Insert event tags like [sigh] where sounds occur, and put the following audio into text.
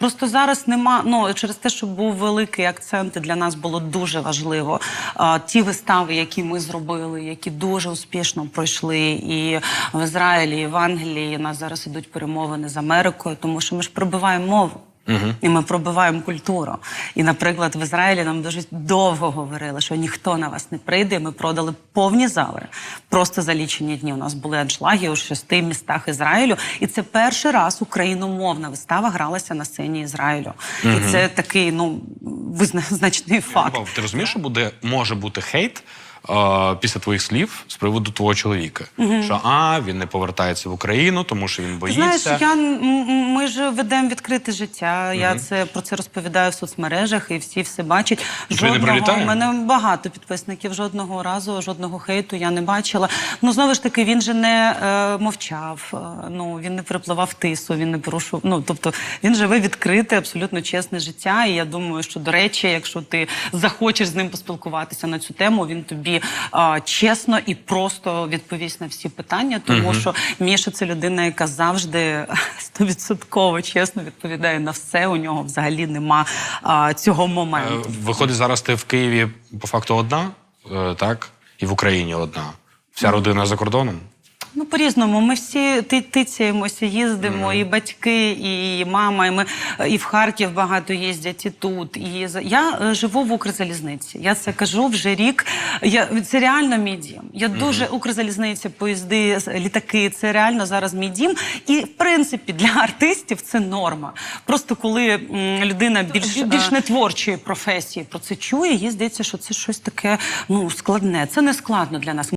Просто зараз нема ну через те, що був великий акцент, і для нас було дуже важливо. А, ті вистави, які ми зробили, які дуже успішно пройшли, і в Ізраїлі, і в Англії нас зараз ідуть перемовини з Америкою, тому що ми ж пробиваємо мову. І ми пробиваємо культуру. І, наприклад, в Ізраїлі нам дуже довго говорили, що ніхто на вас не прийде. Ми продали повні зали просто за лічені дні. У нас були аншлаги у шести містах Ізраїлю. І це перший раз україномовна вистава гралася на сцені Ізраїлю. І це такий ну визначний [laughs] факт. Ти розумієш, що буде може бути хейт після твоїх слів з приводу твого чоловіка? Що а він не повертається в Україну, тому що він боїться. Знаєш, я ми ж ведемо відкрите життя. Я це про це розповідаю в соцмережах, і всі все бачать. Не у мене багато підписників. Жодного разу, жодного хейту я не бачила. Ну знову ж таки, він же не е, мовчав. е, ну він не перепливав тису, він не порушував. Ну тобто він живе відкрите, абсолютно чесне життя. І я думаю, що до речі, якщо ти захочеш з ним поспілкуватися на цю тему, він тобі е, чесно і просто відповість на всі питання, тому що Міша це людина, яка завжди [laughs] стовідсотково чесно відповідає на все. У нього взагалі нема а, цього Е, моменту. Виходить, зараз ти в Києві по факту одна, е, так? І в Україні одна. Вся родина за кордоном. Ну, по-різному. Ми всі ти- тицяємося, їздимо, і батьки, і мама, і ми і в Харків багато їздять, і тут. І я е, живу в Укрзалізниці. Я це кажу вже рік. Я це реально мій дім. Я дуже Укрзалізниця, поїзди, з- літаки. Це реально зараз мій дім. І в принципі для артистів це норма. Просто коли м, людина більш більш не творчої професії про це чує, їй здається, що це щось таке ну складне. Це не складно для нас.